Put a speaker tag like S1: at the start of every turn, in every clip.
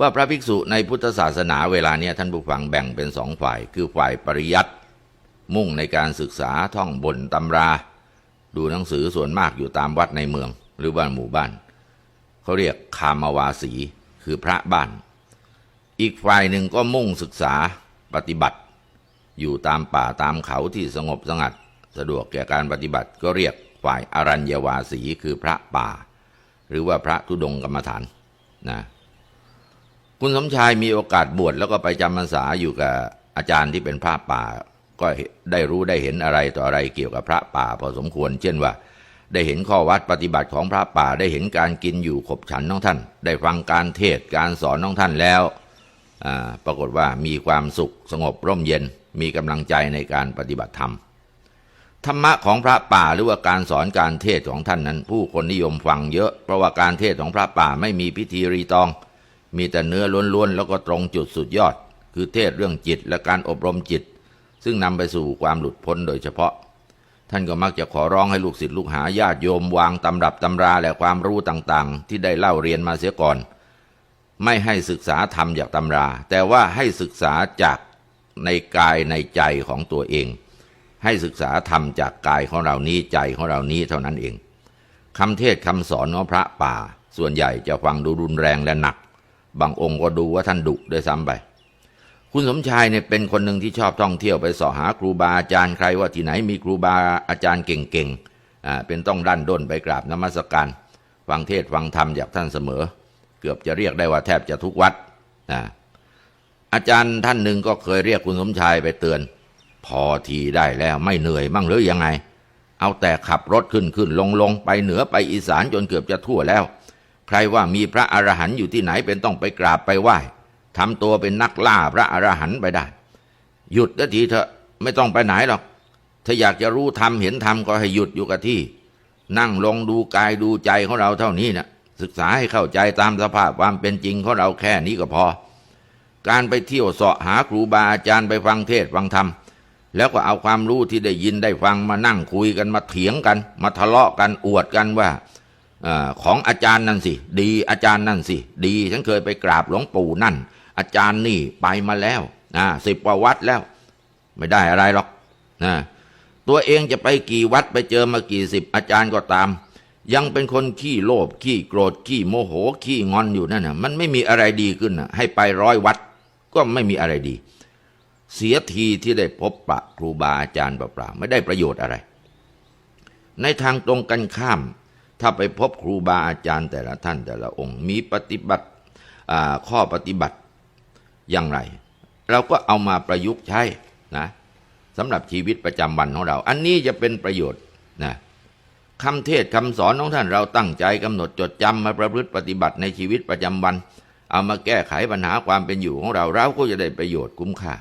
S1: ว่าพระภิกษุในพุทธศาสนาเวลาเนี้ยท่านผู้ฟังแบ่งเป็นสองฝ่าย คือฝ่ายปริยัติมุ่งในการศึกษาท่องบนตำรา ดูหนังสือส่วนมากอยู่ตามวัดในเมือง หรือบ้านหมู่บ้าน เขาเรียกคามาวาสีคือพระบ้าน อีกฝ่ายหนึ่งก็มุ่งศึกษาปฏิบัติ อยู่ตามป่าตามเขาที่สงบสงัด สะดวกแก่การปฏิบัติก็เรียกฝ่ายอรัญญวาสีคือพระป่า หรือว่าพระธุดงกรรมฐานนะคุณสมชายมีโอกาสบวชแล้วก็ไปจำพรรษาอยู่กับอาจารย์ที่เป็นพระป่า ก็ได้รู้ได้เห็นอะไรต่ออะไรเกี่ยวกับพระป่าพอสมควร เช่นว่า ได้เห็นข้อวัดปฏิบัติของพระป่าได้เห็นการกินอยู่ขบฉันของท่าน ได้ฟังการเทศการสอนของท่านแล้วปรากฏว่ามีความสุขสงบร่มเย็นมีกำลังใจในการปฏิบัติธรรม ธรรมะของพระป่าหรือว่าการสอนการเทศของท่านนั้น ผู้คนนิยมฟังเยอะ เพราะว่าการเทศของพระป่าไม่มีพิธีรีตอง มีแต่เนื้อล้วนๆแล้วก็ตรงจุดสุดยอด คือเทศเรื่องจิตและการอบรมจิต ซึ่งนำไปสู่ความหลุดพ้นโดยเฉพาะ ท่านก็มักจะขอร้องให้ลูกศิษย์ลูกหาญาติโยมวางตำรับตำราและความรู้ต่างๆ ที่ได้เล่าเรียนมาเสียก่อน ไม่ให้ศึกษาธรรมจากตำรา แต่ว่าให้ศึกษาจากในกายในใจของตัวเอง ให้ศึกษาธรรมจากกายของเรานี้ใจของเรานี้เท่านั้นเองคำเทศคำสอนของพระป่า ส่วนใหญ่จะฟังดูรุนแรงและหนัก บางองค์ก็ดูว่าท่านดุด้วยซ้ำไป คุณสมชายเนี่ยเป็นคนหนึ่งที่ชอบท่องเที่ยวไปสาะหาครูบาอาจารย์ใครว่าที่ไหนมีครูบาอาจารย์เก่งๆอ่าเป็นต้องดันด้นไปกราบนมัสการฟังเทศฟังธรรมจากท่านเสมอ เกือบจะเรียกได้ว่าแทบจะทุกวัดนะอาจารย์ท่านหนึ่งก็เคยเรียกคุณสมชายไปเตือน พอทีได้แล้วไม่เหนื่อยมั่งหรือยังไง เอาแต่ขับรถขึ้นขึ้นลงลงไปเหนือไปอีสานจนเกือบจะทั่วแล้ว ใครว่ามีพระอรหันต์อยู่ที่ไหนเป็นต้องไปกราบไปไหว้ทำตัวเป็นนักล่าพระอรหันต์ไปได้ หยุดนาทีเถอะไม่ต้องไปไหนหรอก ถ้าอยากจะรู้ธรรมเห็นธรรมก็ให้หยุดอยู่กับที่ นั่งลงดูกายดูใจของเราเท่านี้นะศึกษาให้เข้าใจตามสภาพความเป็นจริงของเราแค่นี้ก็พอ การไปเที่ยวเสาะหาครูบาอาจารย์ไปฟังเทศฟังธรรม แล้วก็เอาความรู้ที่ได้ยินได้ฟังมานั่งคุยกันมาเถียงกัน มาทะเลาะกันอวดกันว่าอของอาจารย์นั่นสิ ดีอาจารย์นั่นสิ ดีฉันเคยไปกราบหลวงปู่นั่น อาจารย์นี่ไปมาแล้วนะสิบกว่าวัดแล้ว ไม่ได้อะไรหรอกนะตัวเองจะไปกี่วัดไปเจอมากี่สิบอาจารย์ก็ตาม ยังเป็นคนขี้โลภขี้โกรธขี้โมโหขี้งอนอยู่นั่นนะมันไม่มีอะไรดีขึ้นนะให้ไปร้อยวัด ก็ไม่มีอะไรดี เสียทีที่ได้พบปะครูบาอาจารย์เปล่าๆไม่ได้ประโยชน์อะไร ในทางตรงกันข้าม ถ้าไปพบครูบาอาจารย์แต่ละท่านแต่ละองค์ มีปฏิบัติข้อปฏิบัติอย่างไร เราก็เอามาประยุกต์ใช้นะสำหรับชีวิตประจำวันของเรา อันนี้จะเป็นประโยชน์นะคำเทศคำสอนของท่านเราตั้งใจกำหนดจดจำมาประพฤติปฏิบัติในชีวิตประจำวัน เอามาแก้ไขปัญหาความเป็นอยู่ของเราเราก็จะได้ประโยชน์คุ้มค่า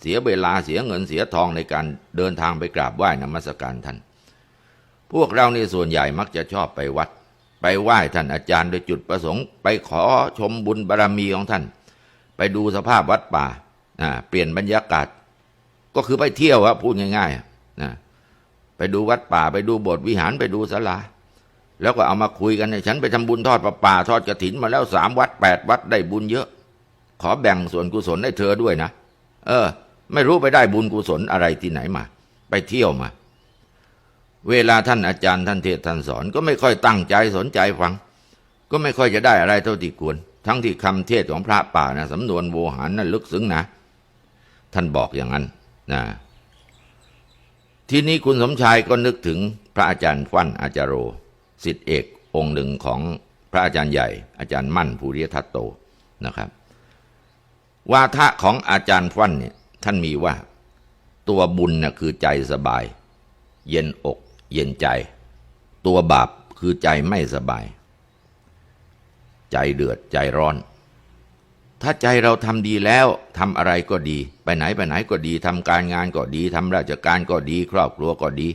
S1: เสียเวลาเสียเงินเสียทองในการเดินทางไปกราบไหว้นมัสการท่าน พวกเราในส่วนใหญ่มักจะชอบไปวัด ไปไหว้ท่านอาจารย์โดยจุดประสงค์ ไปขอชมบุญบารรมีของท่าน ไปดูสภาพวัดป่าอ่าเปลี่ยนบรรยากาศ ก็คือไปเที่ยวอะพูดง่ายๆนะไปดูวัดป่าไปดูโบสถ์วิหารไปดูศาลาแล้วก็เอามาคุยกันเนี่ยฉันไปทำบุญทอดประป่าทอดกระถินมาแล้วสามวัดแปดวัดได้บุญเยอะ ขอแบ่งส่วนกุศลให้เธอด้วยนะ เออ ไม่รู้ไปได้บุญกุศลอะไรที่ไหนมา ไปเที่ยวมา เวลาท่านอาจารย์ท่านเทศท่านสอน ก็ไม่ค่อยตั้งใจสนใจฟัง ก็ไม่ค่อยจะได้อะไรเท่าที่ควร ทั้งที่คำเทศของพระป่านะสำนวนโวหารนั้นลึกซึ้งนะ ท่านบอกอย่างนั้นนะทีนี้คุณสมชายก็นึกถึงพระอาจารย์ฟั่นอาจารโรสิทธิเอกองค์หนึ่งของพระอาจารย์ใหญ่ อาจารย์มั่นภูริทัตโตนะครับ วาทะของอาจารย์ฟั่นเนี่ย ท่านมีว่า ตัวบุญน่ะคือใจสบาย เย็นอก เย็นใจ ตัวบาปคือใจไม่สบาย ใจเดือดใจร้อน ถ้าใจเราทำดีแล้วทำอะไรก็ดี ไปไหนไปไหนก็ดีทำการงานก็ดีทำราชการก็ดี ครอบครัวก็ดี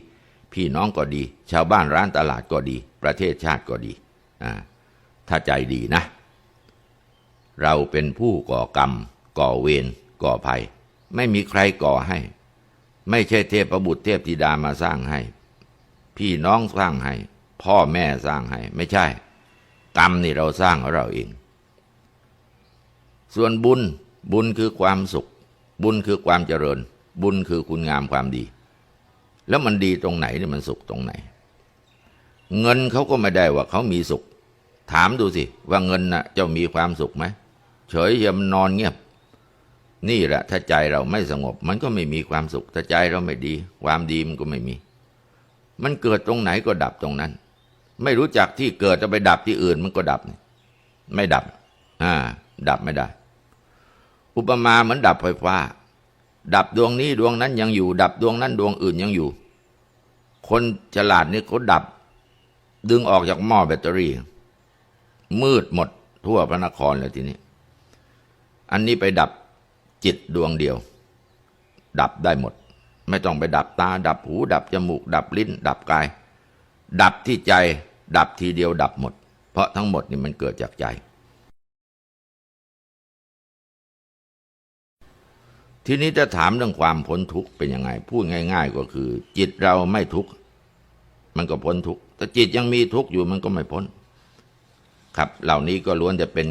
S1: พี่น้องก็ดี ชาวบ้านร้านตลาดก็ดี ประเทศชาติก็ดีอ่าถ้าใจดีนะ เราเป็นผู้ก่อกรรม ก่อเวรก่อภัย ไม่มีใครก่อให้ ไม่ใช่เทพบุตรเทพธิดามาสร้างให้ พี่น้องสร้างให้ พ่อแม่สร้างให้ ไม่ใช่ กรรมนี่เราสร้างของเราเอง ส่วนบุญบุญคือความสุข บุญคือความเจริญ บุญคือคุณงามความดี แล้วมันดีตรงไหนเนี่ยมันสุขตรงไหน เงินเขาก็ไม่ได้ว่าเขามีสุข ถามดูสิ ว่าเงินน่ะเจ้ามีความสุขไหมเฉยเฉยมันนอนเงียบ นี่แหละถ้าใจเราไม่สงบ มันก็ไม่มีความสุข ถ้าใจเราไม่ดี ความดีมันก็ไม่มี มันเกิดตรงไหนก็ดับตรงนั้น ไม่รู้จักที่เกิดจะไปดับที่อื่นมันก็ดับ ไม่ดับ อ่า ดับไม่ได้ อุปมาเหมือนดับไฟฟ้า ดับดวงนี้ดวงนั้นยังอยู่ ดับดวงนั้นดวงอื่นยังอยู่ คนฉลาดนี่เขาดับ ดึงออกจากหม้อแบตเตอรี่ มืดหมดทั่วพระนครเลยทีนี้ อันนี้ไปดับ จิตดวงเดียว ดับได้หมด ไม่ต้องไปดับตา ดับหู ดับจมูก ดับลิ้น ดับกาย ดับที่ใจ ดับทีเดียวดับหมด เพราะทั้งหมดนี่มันเกิดจากใจ ทีนี้จะถามเรื่องความพ้นทุกข์เป็นยังไง พูดง่าย ๆ ก็คือ จิตเราไม่ทุกข์มันก็พ้นทุกข์แต่จิตยังมีทุกข์อยู่มันก็ไม่พ้น ครับ เหล่านี้ก็ล้วนจะเป็น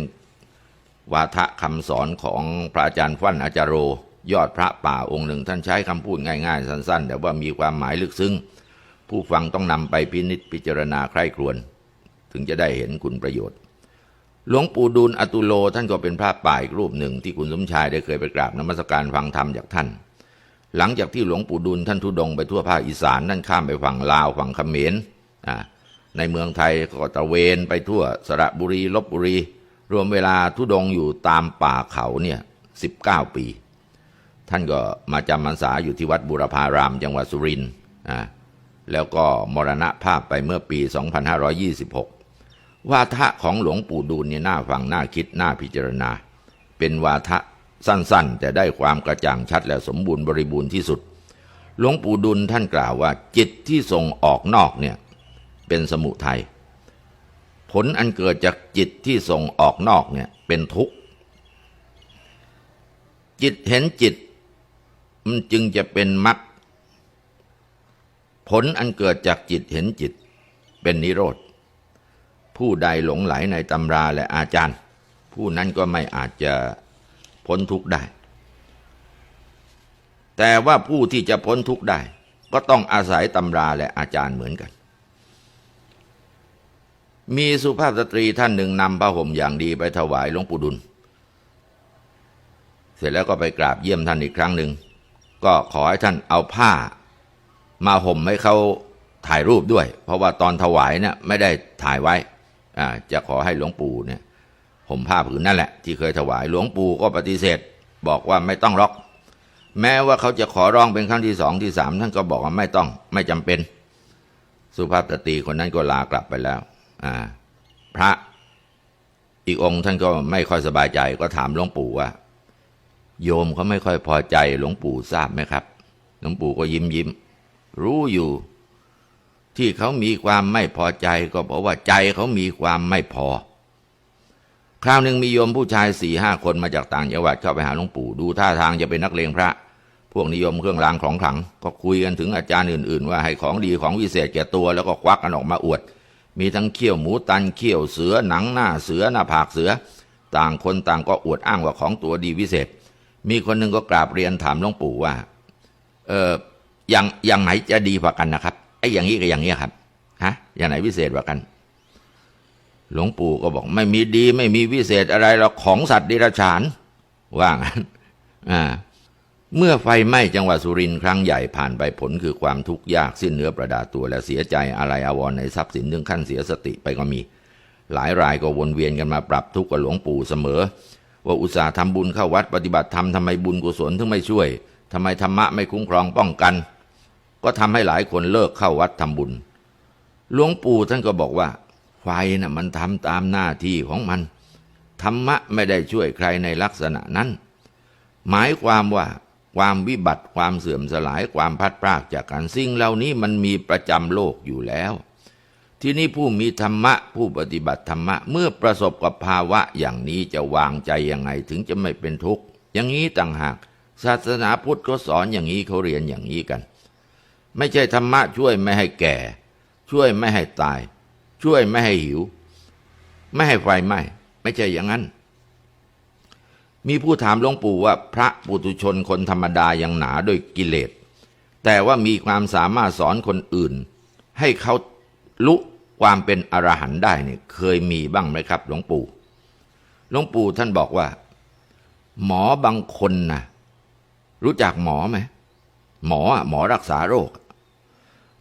S1: วาทะคำสอนของพระอาจารย์ฟั่นอาจารโร ยอดพระป่าองค์หนึ่ง ท่านใช้คำพูดง่าย ๆ สั้น ๆ แต่ว่ามีความหมายลึกซึ้งผู้ฟังต้องนำไปพินิจพิจารณาใคร่ครวญถึงจะได้เห็นคุณประโยชน์ หลวงปู่ดูลอตุโลท่านก็เป็นพระป่าอีกรูปหนึ่ง ที่คุณสมชายได้เคยไปกราบนมัสการฟังธรรมจากท่าน หลังจากที่หลวงปู่ดูลท่านทุดงไปทั่วภาคอีสานนั่นข้ามไปฝั่งลาวฝั่งเขมรในเมืองไทยก็ตะเวนไปทั่วสระบุรีลบบุรี รวมเวลาทุดงอยู่ตามป่าเขาเนี่ยสิบเก้าปี ท่านก็มาจำพรรษาอยู่ที่วัดบุรพารามจังหวัดสุรินทร์อ่าแล้วก็มรณภาพไปเมื่อปี 2526 วาทะของหลวงปู่ดูลเนี่ยน่าฟังน่าคิดน่าพิจารณา เป็นวาทะสั้นๆ แต่ได้ความกระจ่างชัดและสมบูรณ์บริบูรณ์ที่สุด หลวงปู่ดุลท่านกล่าวว่าจิตที่ส่งออกนอกเนี่ยเป็นสมุทัย ผลอันเกิดจากจิตที่ส่งออกนอกเนี่ยเป็นทุกข์ จิตเห็นจิต มันจึงจะเป็นมรรคผลอันเกิดจากจิตเห็นจิตเป็นนิโรธ ผู้ใดหลงไหลในตำราและอาจารย์ ผู้นั้นก็ไม่อาจจะพ้นทุกข์ได้ แต่ว่าผู้ที่จะพ้นทุกข์ได้ ก็ต้องอาศัยตำราและอาจารย์เหมือนกัน มีสุภาพสตรีท่านหนึ่งนำผ้าห่มอย่างดีไปถวายหลวงปู่ดุล เสร็จแล้วก็ไปกราบเยี่ยมท่านอีกครั้งหนึ่ง ก็ขอให้ท่านเอาผ้า มาห่มให้เขาถ่ายรูปด้วย เพราะว่าตอนถวายเนี่ยไม่ได้ถ่ายไว้อ่าจะขอให้หลวงปู่เนี่ยห่มผ้าผืนนั่นแหละ ที่เคยถวายหลวงปู่ก็ปฏิเสธ บอกว่าไม่ต้องหรอก แม้ว่าเขาจะขอร้องเป็นครั้งที่สองที่สามท่านก็บอกว่าไม่ต้องไม่จำเป็น สุภาพสตรีคนนั้นก็ลากลับไปแล้ว พระอีกองค์ท่านก็ไม่ค่อยสบายใจก็ถามหลวงปู่ว่า โยมเขาไม่ค่อยพอใจหลวงปู่ทราบไหมครับ หลวงปู่ก็ยิ้มยิ้มรู้อยู่ ที่เขามีความไม่พอใจก็เพราะว่าใจเขามีความไม่พอ คราวหนึ่งมีโยมผู้ชายสี่ห้าคนมาจากต่างจังหวัดเข้าไปหาหลวงปู่ดูท่าทางจะเป็นนักเลงพระ พวกนิยมเครื่องรางของขลัง ก็คุยกันถึงอาจารย์อื่น ๆ ว่าให้ของดีของวิเศษแก่ตัวแล้วก็ควักกันออกมาอวด มีทั้งเขี้ยวหมูตันเขี้ยวเสือหนังหน้าเสือหน้าผากเสือ ต่างคนต่างก็อวดอ้างว่าของตัวดีวิเศษ มีคนหนึ่งก็กราบเรียนถามหลวงปู่ว่า เอออย่างอย่างไหนจะดีกว่ากันนะครับไอ้อย่างนี้กับอย่างนี้ครับฮะอย่างไหนวิเศษกว่ากัน หลวงปู่ก็บอกไม่มีดีไม่มีวิเศษอะไรหรอกของสัตว์ดิรัจฉานว่างั้นอ่า เมื่อไฟไหม้จังหวัดสุรินทร์ครั้งใหญ่ผ่านไปผลคือความทุกข์ยากสิ้นเนื้อประดาตัวและเสียใจอะไรอาวรในทรัพย์สินถึงขั้นเสียสติไปก็มี หลายรายก็วนเวียนกันมาปรับทุกข์กับหลวงปู่เสมอ ว่าอุตส่าห์ทำบุญเข้าวัดปฏิบัติธรรมทำไมบุญกุศลถึงไม่ช่วยทำไมธรรมะไม่คุ้มครองป้องกัน ก็ทำให้หลายคนเลิกเข้าวัดทำบุญหลวงปู่ท่านก็บอกว่า ไฟน่ะมันทำตามหน้าที่ของมัน ธรรมะไม่ได้ช่วยใครในลักษณะนั้น หมายความว่า ความวิบัติความเสื่อมสลายความพัดพรากจากกันสิ่งเหล่านี้มันมีประจำโลกอยู่แล้ว ที่นี่ผู้มีธรรมะผู้ปฏิบัติธรรมะ เมื่อประสบกับภาวะอย่างนี้จะวางใจยังไงถึงจะไม่เป็นทุกข์อย่างนี้ต่างหาก ศาสนาพุทธก็สอนอย่างนี้เขาเรียนอย่างนี้กัน ไม่ใช่ธรรมะช่วยไม่ให้แก่ ช่วยไม่ให้ตาย ช่วยไม่ให้หิว ไม่ให้ไฟไหม้ไม่ใช่อย่างนั้น มีผู้ถามหลวงปู่ว่าพระปุถุชนคนธรรมดายังหนาด้วยกิเลส แต่ว่ามีความสามารถสอนคนอื่น ให้เขาลุความเป็นอรหันต์ได้เนี่ยเคยมีบ้างไหมครับ หลวงปู่หลวงปู่ท่านบอกว่า หมอบางคนนะรู้จักหมอไหมหมออะหมอรักษาโรค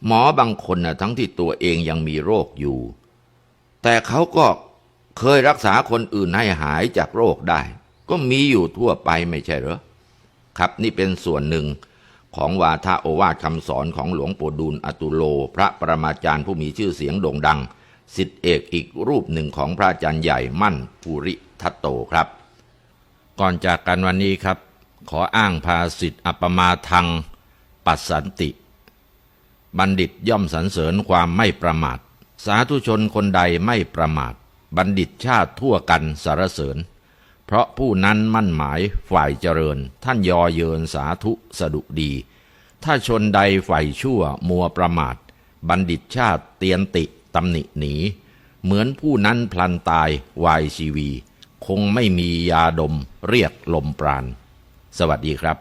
S1: หมอบางคนนะทั้งที่ตัวเองยังมีโรคอยู่ แต่เขาก็เคยรักษาคนอื่นให้หายจากโรคได้ ก็มีอยู่ทั่วไปไม่ใช่เหรอครับนี่เป็นส่วนหนึ่งของวาทโอวาทคำสอนของหลวงปู่ดูลอตุโล พระประมาจารย์ผู้มีชื่อเสียงโด่งดังสิทธิเอกอีกรูปหนึ่งของพระอาจารย์ใหญ่มั่นภูริทัตโตครับ ก่อนจากกันวันนี้ครับ ขออ้างภาสิทธิอัปมาทัง ปัสสันติ บัณฑิตย่อมสรรเสริญความไม่ประมาท สาธุชนคนใดไม่ประมาท บัณฑิตชาติทั่วกันสารเสริญ เพราะผู้นั้นมั่นหมายฝ่ายเจริญ ท่านยอเยินสาธุสดุดี ถ้าชนใดฝ่ายชั่วมัวประมาท บัณฑิตชาติเตียนติตำหนิหนี เหมือนผู้นั้นพลันตายวายชีวี คงไม่มียาดมเรียกลมปราณ สวัสดีครับ